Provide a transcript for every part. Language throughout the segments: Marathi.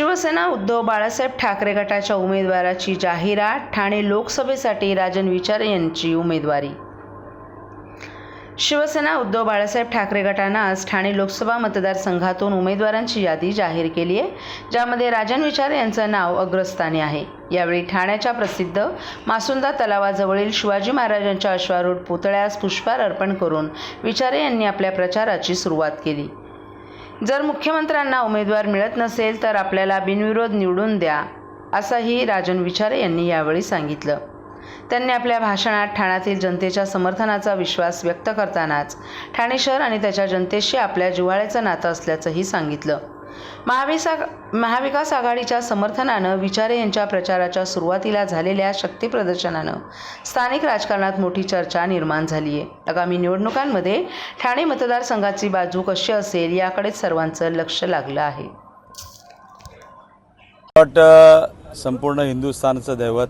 शिवसेना उद्धव बाळासाहेब ठाकरे गटाच्या उमेदवाराची जाहिरात ठाणे लोकसभेसाठी राजन विचारे यांची उमेदवारी. शिवसेना उद्धव बाळासाहेब ठाकरे गटानं आज ठाणे लोकसभा मतदारसंघातून उमेदवारांची यादी जाहीर केली आहे ज्यामध्ये राजन विचारे यांचं नाव अग्रस्थानी आहे. यावेळी ठाण्याच्या प्रसिद्ध मासुंदा तलावाजवळील शिवाजी महाराजांच्या अश्वारूढ पुतळ्यास पुष्पार अर्पण करून विचारे यांनी आपल्या प्रचाराची सुरुवात केली. जर मुख्यमंत्र्यांना उमेदवार मिळत नसेल तर आपल्याला बिनविरोध निवडून द्या असंही राजन विचारे यांनी यावेळी सांगितलं. त्यांनी आपल्या भाषणात ठाण्यातील जनतेच्या समर्थनाचा विश्वास व्यक्त करतानाच ठाणे शहर आणि त्याच्या जनतेशी आपल्या जिव्हाळ्याचं नातं असल्याचंही सांगितलं. महाविसा महाविकास आघाडीच्या समर्थनानं विचारे यांच्या प्रचाराच्या सुरुवातीला झालेल्या शक्तीप्रदर्शनानं स्थानिक राजकारणात मोठी चर्चा निर्माण झाली आहे आगामी निवडणुकांमध्ये ठाणे मतदारसंघाची बाजू कशी असेल याकडेच सर्वांचं लक्ष लागलं आहे. वाटतं संपूर्ण हिंदुस्थानचं दैवत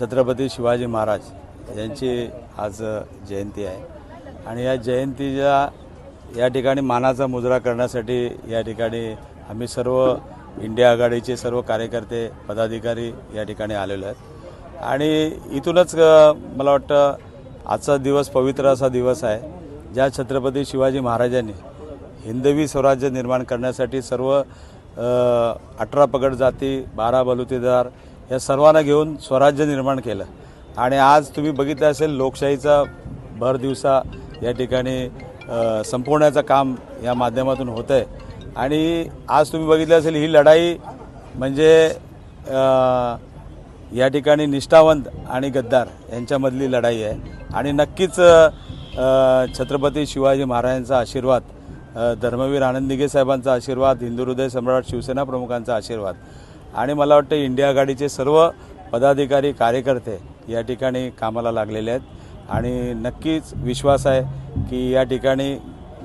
छत्रपती शिवाजी महाराज यांची आज जयंती आहे. आणि या जयंतीच्या या ठिकाणी मानाचा मुजरा करण्यासाठी या ठिकाणी आम्ही सर्व इंडिया आघाडीचे सर्व कार्यकर्ते पदाधिकारी या ठिकाणी आलेलो आहेत. आणि इथूनच मला वाटतं आजचा दिवस पवित्र असा दिवस आहे ज्या छत्रपती शिवाजी महाराजांनी हिंदवी स्वराज्य निर्माण करण्यासाठी सर्व अठरा पगड जाती बारा बलुतेदार या सर्वांना घेऊन स्वराज्य निर्माण केलं. आणि आज तुम्ही बघितलं असेल लोकशाहीचा भर दिवसा या ठिकाणी संपवण्याचं काम या माध्यमातून होतं आहे आणि आज तुम्ही बघितलं असेल ही लढाई म्हणजे या ठिकाणी निष्ठावंत आणि गद्दार यांच्यामधली लढाई आहे. आणि नक्कीच छत्रपती शिवाजी महाराजांचा आशीर्वाद धर्मवीर आनंद दिघे साहेबांचा आशीर्वाद हिंदू हृदय सम्राट शिवसेना प्रमुखांचा आशीर्वाद आणि मला वाटतं इंडिया आघाडीचे सर्व पदाधिकारी कार्यकर्ते या ठिकाणी कामाला लागलेले आहेत. आणि नक्कीच विश्वास आहे की या ठिकाणी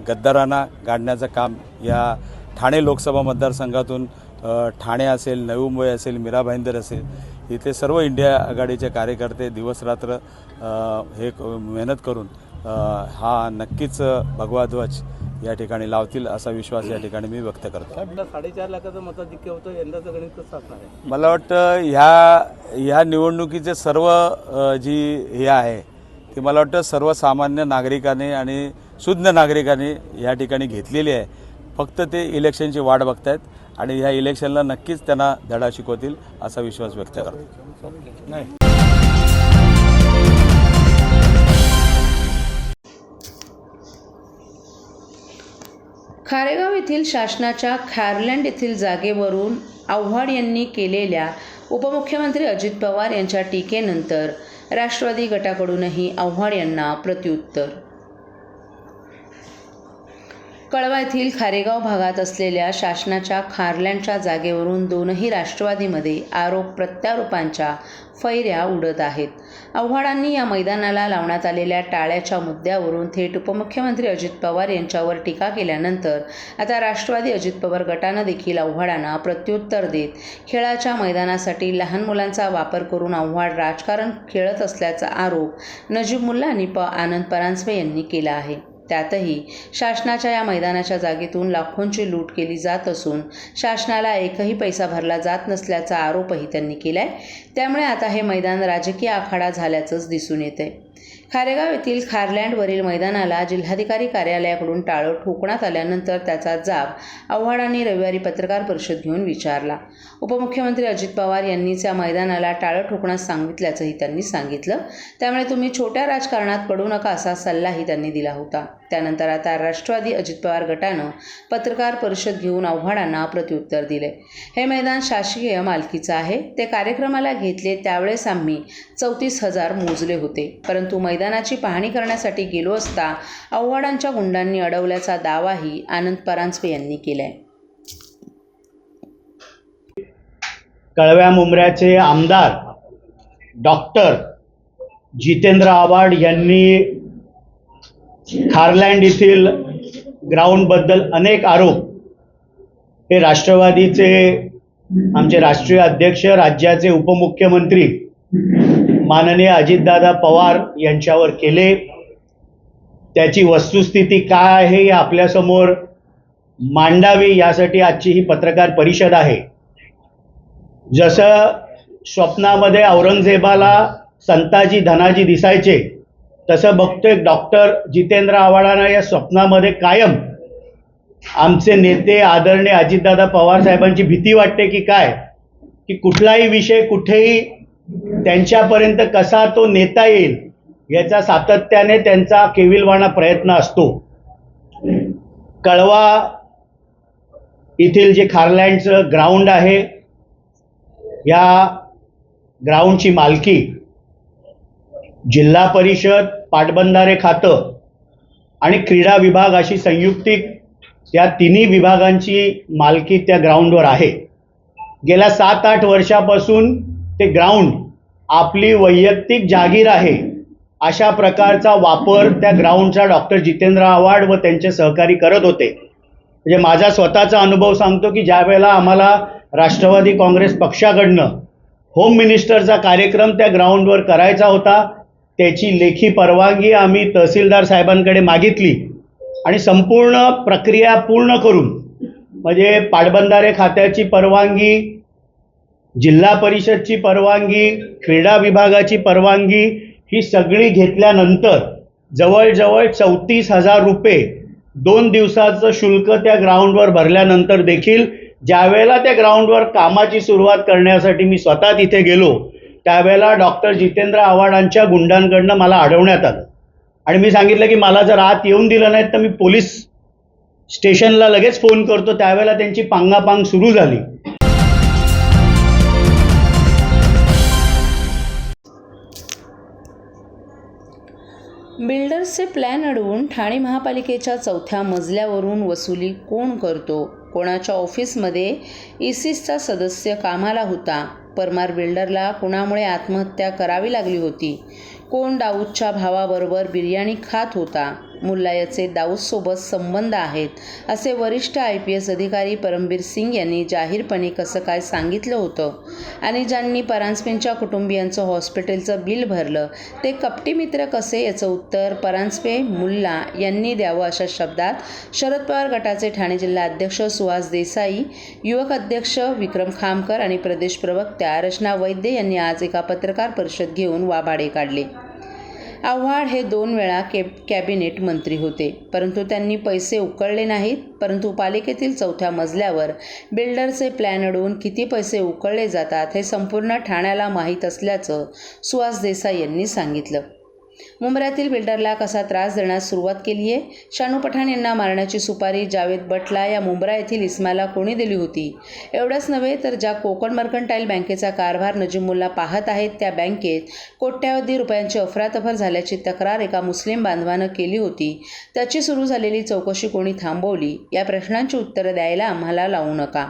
गद्दारांना गाडण्याचं काम या ठाणे लोकसभा मतदारसंघातून ठाणे असेल नवी मुंबई असेल मीरा भाईंदर असेल इथे सर्व इंडिया आघाडीचे कार्यकर्ते दिवसरात्र हे मेहनत करून हा नक्कीच भगवा ध्वज या ठिकाणी लावतील असा विश्वास या ठिकाणी मी व्यक्त करतो. साडेचार लाखाचं मताधिक्य होतं यंदाचं गणित कसं असणार आहे? मला वाटतं ह्या ह्या निवडणुकीचे सर्व जी हे आहे ती मला वाटतं सर्वसामान्य नागरिकांनी आणि शुद्ध नागरिकांनी या ठिकाणी घेतलेली आहे. फक्त ते इलेक्शनची वाट बघतायत आणि ह्या इलेक्शनला नक्कीच त्यांना धडा शिकवतील असा विश्वास व्यक्त करतो. खारेगाव येथील शासनाच्या खारलँड येथील जागेवरून आव्हाड यांनी केलेल्या उपमुख्यमंत्री अजित पवार यांच्या टीकेनंतर राष्ट्रवादी गटाकडूनही आव्हाड यांना प्रत्युत्तर कळवा येथील खारेगाव भागात असलेल्या शासनाच्या खारल्यांच्या जागेवरून दोनही राष्ट्रवादीमध्ये आरोप प्रत्यारोपांच्या फैऱ्या उडत आहेत. आव्हाडांनी या मैदानाला लावण्यात आलेल्या टाळ्याच्या मुद्द्यावरून थेट उपमुख्यमंत्री अजित पवार यांच्यावर टीका केल्यानंतर आता राष्ट्रवादी अजित पवार गटानं देखील आव्हाडांना प्रत्युत्तर देत खेळाच्या मैदानासाठी लहान मुलांचा वापर करून आव्हाड राजकारण खेळत असल्याचा आरोप नजीब मुल्ला आणि प. आनंद परांजपे यांनी केला आहे. त्यातही शासनाच्या या मैदानाच्या जागेतून लाखोंची लूट केली जात असून शासनाला एकही पैसा भरला जात नसल्याचा आरोपही त्यांनी केलाय. त्यामुळे आता हे मैदान राजकीय आखाडा झाल्याचंच दिसून येते खारेगाव येथील खारलँडवरील मैदानाला जिल्हाधिकारी कार्यालयाकडून टाळं ठोकण्यात आल्यानंतर त्याचा जाब आव्हाडांनी रविवारी पत्रकार परिषद घेऊन विचारला. उपमुख्यमंत्री अजित पवार यांनीच या मैदानाला टाळं ठोकण्यास सांगितल्याचंही त्यांनी सांगितलं. त्यामुळे तुम्ही छोट्या राजकारणात पडू नका असा सल्लाही त्यांनी दिला होता. त्यानंतर आता राष्ट्रवादी अजित पवार गटानं पत्रकार परिषद घेऊन आव्हाडांना प्रत्युत्तर दिले. हे मैदान शासकीय मालकीचं आहे. ते कार्यक्रमाला घेतले त्यावेळेस आम्ही चौतीस हजार मोजले होते. परंतु मैदानाची पाहणी करण्यासाठी गेलो असता आव्हाडांच्या गुंडांनी अडवल्याचा दावाही आनंद परांजपे यांनी केलाय. कळव्या मुंबऱ्याचे आमदार डॉक्टर जितेंद्र आव्हाड यांनी खारलँड येथील ग्राउंडबद्दल अनेक आरोप. हे राष्ट्रवादीचे आमचे राष्ट्रीय अध्यक्ष राज्याचे उपमुख्यमंत्री माननीय अजितदादा पवार यांच्यावर केले. त्याची वस्तुस्थिती काय आहे हे आपल्यासमोर मांडावी यासाठी आजची ही पत्रकार परिषद आहे. जसं स्वप्नामध्ये औरंगजेबाला संताजी धनाजी दिसायचे तसं बघतोय डॉक्टर जितेंद्र आव्हाडांना या स्वप्नामध्ये कायम आमचे नेते आदरणीय अजितदादा पवार साहेबांची भीती वाटते की काय? की कुठलाही विषय कुठेही त्यांच्यापर्यंत कसा तो नेता येईल याचा सातत्याने त्यांचा केविलवाणा प्रयत्न असतो. कळवा येथील जे खारलँडचं ग्राउंड आहे या ग्राउंडची मालकी जिल्हा परिषद पाटबंधारे खातं आणि क्रीडा विभाग अशी संयुक्तिक या तिन्ही विभागांची मालकी त्या ग्राउंडवर आहे. गेल्या सात आठ वर्षापासून ते ग्राउंड आपली वैयक्तिक जागीर आहे अशा प्रकारचा वापर त्या ग्राउंडचा डॉक्टर जितेंद्र आव्हाड व त्यांचे सहकारी करत होते. म्हणजे माझा स्वतःचा अनुभव सांगतो की ज्या वेळेला आम्हाला राष्ट्रवादी काँग्रेस पक्षाकडनं होम मिनिस्टरचा कार्यक्रम त्या ग्राउंडवर करायचा होता त्याची लेखी परवानगी आम्ही तहसीलदार साहेबांकडे मागितली आणि संपूर्ण प्रक्रिया पूर्ण करून म्हणजे पाटबंधारे खात्याची परवानगी जिल्हा परिषदची परवानगी क्रीडा विभागाची परवानगी ही सगळी घेतल्यानंतर जवळजवळ चौतीस हजार रुपये दोन दिवसाचं शुल्क त्या ग्राउंडवर भरल्यानंतर देखील ज्यावेळेला त्या ग्राउंडवर कामाची सुरुवात करण्यासाठी मी स्वतः तिथे गेलो त्यावेळेला डॉक्टर जितेंद्र आव्हाडांच्या गुंडांकडनं मला अडवण्यात आलं. आणि मी सांगितलं की मला जर आत येऊन दिलं नाही तर मी पोलीस स्टेशनला लगेच फोन करतो. त्यावेळेला त्यांची पांगापांग सुरू झाली. बिल्डर्सचे प्लॅन अडवून ठाणे महापालिकेच्या चौथ्या मजल्यावरून वसुली कोण करतो? कोणाच्या ऑफिसमध्ये? इसिसचा सदस्य कामाला होता. परमार बिल्डरला कुणामुळे आत्महत्या करावी लागली होती? कोण दाऊदच्या भावाबरोबर बिर्याणी खात होता? मुल्लायचे दाऊदसोबत संबंध आहेत असे वरिष्ठ आय पी एस अधिकारी परमबीर सिंग यांनी जाहीरपणे कसं काय सांगितलं होतं आणि ज्यांनी परांजपेंच्या कुटुंबियांचं हॉस्पिटलचं बिल भरलं ते कपटी मित्र कसे याचं उत्तर परांजपे मुल्ला यांनी द्यावं अशा शब्दात शरद पवार गटाचे ठाणे जिल्हा अध्यक्ष सुहास देसाई युवक अध्यक्ष विक्रम खामकर आणि प्रदेश प्रवक्त्या रचना वैद्य यांनी आज एका पत्रकार परिषद घेऊन वाभाडे काढले. आव्हाड हे दोन वेळा केब कॅबिनेट मंत्री होते. परंतु त्यांनी पैसे उकळले नाहीत. परंतु पालिकेतील चौथ्या मजल्यावर बिल्डरचे प्लॅन अडवून किती पैसे उकळले जातात हे संपूर्ण ठाण्याला माहीत असल्याचं सुहास देसाई यांनी सांगितलं. मुंबऱ्यातील बिल्डरला कसा त्रास देण्यास सुरुवात केली आहे? शानू पठाण यांना मारण्याची सुपारी जावेद बटला या मुंब्रा येथील इस्माला कोणी दिली होती? एवढंच नव्हे तर ज्या कोकण मर्कंटाईल बँकेचा कारभार नजीमुल्ला पाहत आहेत त्या बँकेत कोट्यावधी रुपयांची अफरातफर झाल्याची तक्रार एका मुस्लिम बांधवानं केली होती. त्याची सुरू झालेली चौकशी कोणी थांबवली? या प्रश्नांची उत्तरं द्यायला आम्हाला लावू नका.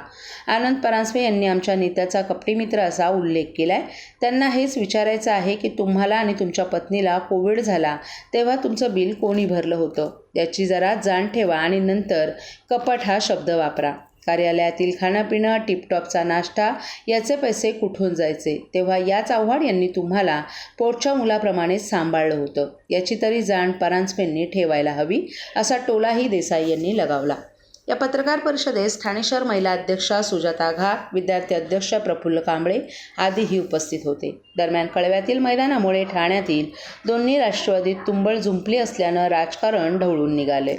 आनंद परांजपे यांनी आमच्या नेत्याचा कपटी मित्र असा उल्लेख केलाय. त्यांना हेच विचारायचं आहे की तुम्हाला आणि तुमच्या पत्नीला कोविड झाला तेव्हा तुमचं बिल कोणी भरलं होतं? याची जरा जाण ठेवा आणि नंतर कपट हा शब्द वापरा. कार्यालयातील खाणंपिणं टिपटॉपचा नाश्ता याचे पैसे कुठून जायचे? तेव्हा याच आव्हाड यांनी तुम्हाला पोटच्या मुलाप्रमाणेच सांभाळलं होतं. याची तरी जाण परांजपेंनी ठेवायला हवी असा टोलाही देसाई यांनी लगावला. या पत्रकार परिषदेस ठाणे शहर महिला अध्यक्षा सुजाता घाट विद्यार्थी अध्यक्ष प्रफुल्ल कांबळे आदीही उपस्थित होते. दरम्यान कळव्यातील मैदानामुळे ठाण्यातील दोन्ही राष्ट्रवादीत तुंबळ झुंपली असल्यानं राजकारण ढवळून निघाले.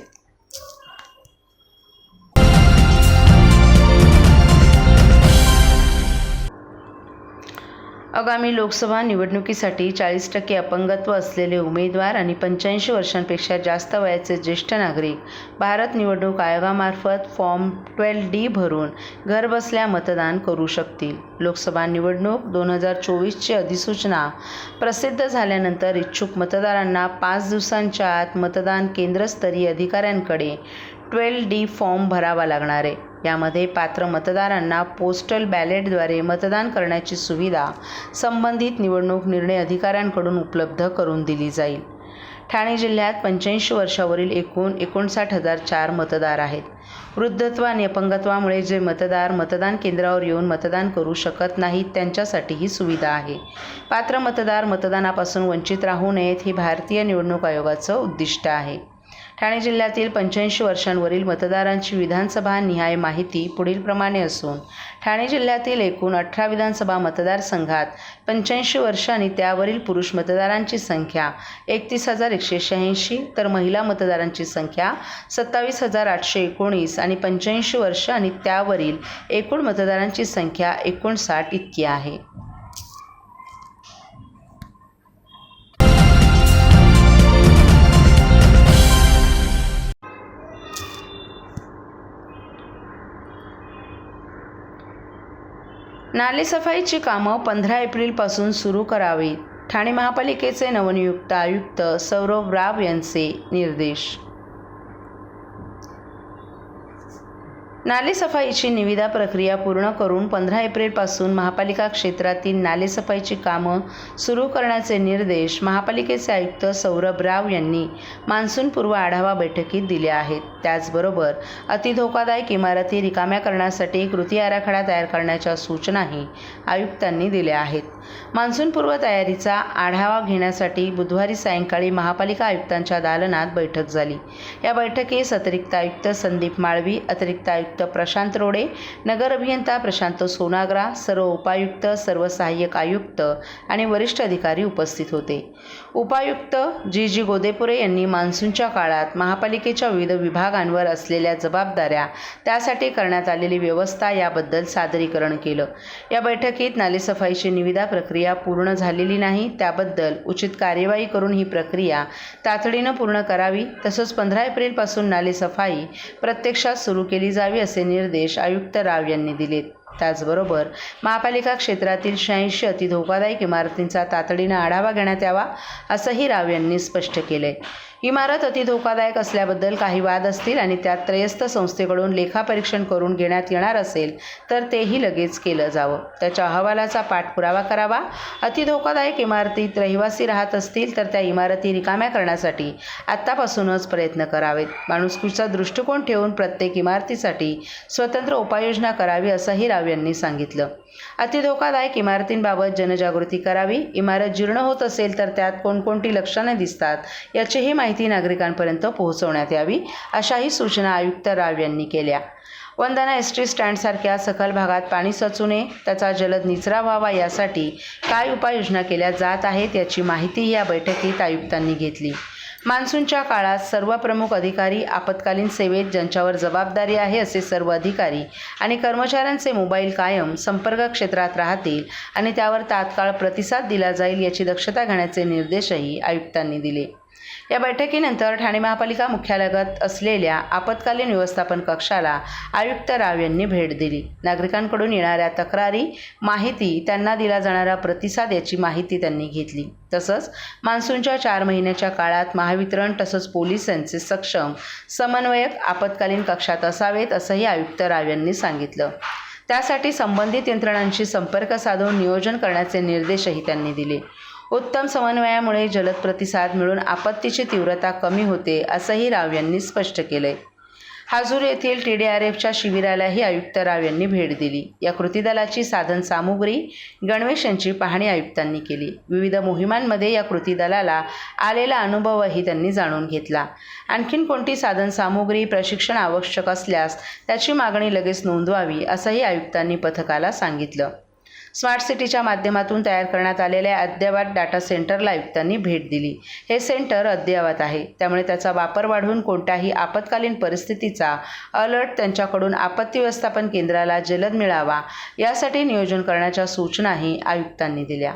आगामी लोकसभा निवडणुकीसाठी चाळीस टक्के अपंगत्व असलेले उमेदवार आणि पंच्याऐंशी वर्षांपेक्षा जास्त वयाचे ज्येष्ठ नागरिक भारत निवडणूक आयोगामार्फत फॉर्म ट्वेल्व डी भरून घरबसल्या मतदान करू शकतील. लोकसभा निवडणूक दोन हजार चोवीसची अधिसूचना प्रसिद्ध झाल्यानंतर इच्छुक मतदारांना पाच दिवसांच्या आत मतदान केंद्रस्तरीय अधिकाऱ्यांकडे ट्वेल्व डी फॉर्म भरावा लागणार आहे. यामध्ये पात्र मतदारांना पोस्टल बॅलेटद्वारे मतदान करण्याची सुविधा संबंधित निवडणूक निर्णय अधिकाऱ्यांकडून उपलब्ध करून दिली जाईल. ठाणे जिल्ह्यात पंच्याऐंशी वर्षावरील एकूण एकोणसाठ हजार चार मतदार आहेत. वृद्धत्व आणि अपंगत्वामुळे जे मतदार मतदान केंद्रावर येऊन मतदान करू शकत नाहीत त्यांच्यासाठी ही सुविधा आहे. पात्र मतदार मतदानापासून वंचित राहू नयेत हे भारतीय निवडणूक आयोगाचं उद्दिष्ट आहे. ठाणे जिल्ह्यातील पंच्याऐंशी वर्षांवरील मतदारांची विधानसभा निहाय माहिती पुढीलप्रमाणे असून ठाणे जिल्ह्यातील एकूण अठरा विधानसभा मतदारसंघात पंच्याऐंशी वर्ष आणि त्यावरील पुरुष मतदारांची संख्या एकतीस हजार एकशे शहाऐंशी तर महिला मतदारांची संख्या सत्तावीस हजार आठशे एकोणीस आणि पंच्याऐंशी वर्ष आणि त्यावरील एकूण मतदारांची संख्या एकोणसाठ इतकी आहे. नालेसफाईची कामं पंधरा एप्रिलपासून सुरू करावीत. ठाणे महापालिकेचे नवनियुक्त आयुक्त सौरभ राव यांचे निर्देश. नालेसफाईची निविदा प्रक्रिया पूर्ण करून पंधरा एप्रिलपासून महापालिका क्षेत्रातील नालेसफाईची कामं सुरू करण्याचे निर्देश महापालिकेचे आयुक्त सौरभ राव यांनी मान्सूनपूर्व आढावा बैठकीत दिले आहेत. त्याचबरोबर अतिधोकादायक इमारती रिकाम्या करण्यासाठी कृती आराखडा तयार करण्याच्या सूचनाही आयुक्तांनी दिल्या आहेत. मान्सूनपूर्व तयारीचा आढावा घेण्यासाठी बुधवारी सायंकाळी महापालिका आयुक्तांच्या दालनात बैठक झाली. या बैठकीस अतिरिक्त आयुक्त संदीप माळवी अतिरिक्त आयुक्त प्रशांत रोडे नगर अभियंता प्रशांत सोनाग्रा सर्व उपायुक्त सर्व सहाय्यक आयुक्त आणि वरिष्ठ अधिकारी उपस्थित होते. उपायुक्त जी. जी. गोदेपुरे यांनी मान्सूनच्या काळात महापालिकेच्या विविध विभागांवर असलेल्या जबाबदाऱ्या त्यासाठी करण्यात आलेली व्यवस्था याबद्दल सादरीकरण केलं. या बैठकीत नालेसफाईची निविदा प्रक्रिया पूर्ण झालेली नाही त्याबद्दल उचित कार्यवाही करून ही प्रक्रिया तातडीनं पूर्ण करावी. तसंच पंधरा एप्रिलपासून नालेसफाई प्रत्यक्षात सुरू केली जावी असे निर्देश आयुक्त राव यांनी दिलेत. त्याचबरोबर महापालिका क्षेत्रातील शहाऐंशी अतिधोकादायक इमारतींचा तातडीनं आढावा घेण्यात यावा असंही राव यांनी स्पष्ट केलं आहे इमारत अति धोकादायक असल्याबद्दल काही वाद असतील आणि त्यात त्रयस्थ संस्थेकडून लेखापरीक्षण करून घेण्यात येणार असेल तर तेही लगेच केलं जावं. त्याच्या अहवालाचा पाठपुरावा करावा. अति धोकादायक इमारतीत रहिवासी राहत असतील तर त्या इमारती रिकाम्या करण्यासाठी आत्तापासूनच प्रयत्न करावेत. माणुसकीचा दृष्टिकोन ठेवून प्रत्येक इमारतीसाठी स्वतंत्र उपाययोजना करावी असंही राव यांनी सांगितलं. अतिधोकादायक इमारतींबाबत जनजागृती करावी. इमारत जीर्ण होत असेल तर त्यात कोणकोणती लक्षणं दिसतात याचीही माहिती माहिती नागरिकांपर्यंत पोहोचवण्यात यावी अशाही सूचना आयुक्त राव यांनी केल्या. वंदना एस टी स्टँडसारख्या सखल भागात पाणी साचू नये त्याचा जलद निचरा व्हावा यासाठी काय उपाययोजना केल्या जात आहेत याची माहिती या बैठकीत आयुक्तांनी घेतली. मान्सूनच्या काळात सर्व प्रमुख अधिकारी आपत्कालीन सेवेत ज्यांच्यावर जबाबदारी आहे असे सर्व अधिकारी आणि कर्मचाऱ्यांचे मोबाईल कायम संपर्क क्षेत्रात राहतील आणि त्यावर तात्काळ प्रतिसाद दिला जाईल याची दक्षता घेण्याचे निर्देशही आयुक्तांनी दिले. या बैठकीनंतर ठाणे महापालिका मुख्यालयात असलेल्या आपत्कालीन व्यवस्थापन कक्षाला आयुक्त राव यांनी भेट दिली. नागरिकांकडून येणाऱ्या तक्रारी माहिती त्यांना दिला जाणारा प्रतिसाद याची माहिती त्यांनी घेतली. तसंच मान्सूनच्या चार महिन्याच्या काळात महावितरण तसंच पोलिसांचे सक्षम समन्वयक आपत्कालीन कक्षात असावेत असंही आयुक्त राव यांनी सांगितलं. त्यासाठी संबंधित यंत्रणांशी संपर्क साधून नियोजन करण्याचे निर्देशही त्यांनी दिले. उत्तम समन्वयामुळे जलद प्रतिसाद मिळून आपत्तीची तीव्रता कमी होते असंही राव यांनी स्पष्ट केलंय. हाजूर येथील टी डी आर एफच्या शिबिरालाही आयुक्त राव यांनी भेट दिली. या कृती दलाची साधन सामुग्री गणवेश यांची पाहणी आयुक्तांनी केली. विविध मोहिमांमध्ये या कृती दलाला आलेला अनुभवही त्यांनी जाणून घेतला. आणखीन कोणती साधन सामुग्री प्रशिक्षण आवश्यक असल्यास त्याची मागणी लगेच नोंदवावी असंही आयुक्तांनी पथकाला सांगितलं. स्मार्ट सिटीच्या माध्यमातून तयार करण्यात आलेल्या अद्ययावत डाटा सेंटरला आयुक्तांनी भेट दिली. हे सेंटर अद्ययावत आहे. त्यामुळे त्याचा वापर वाढवून कोणत्याही आपत्कालीन परिस्थितीचा अलर्ट त्यांच्याकडून आपत्ती व्यवस्थापन केंद्राला जलद मिळावा यासाठी नियोजन करण्याच्या सूचनाही आयुक्तांनी दिल्या.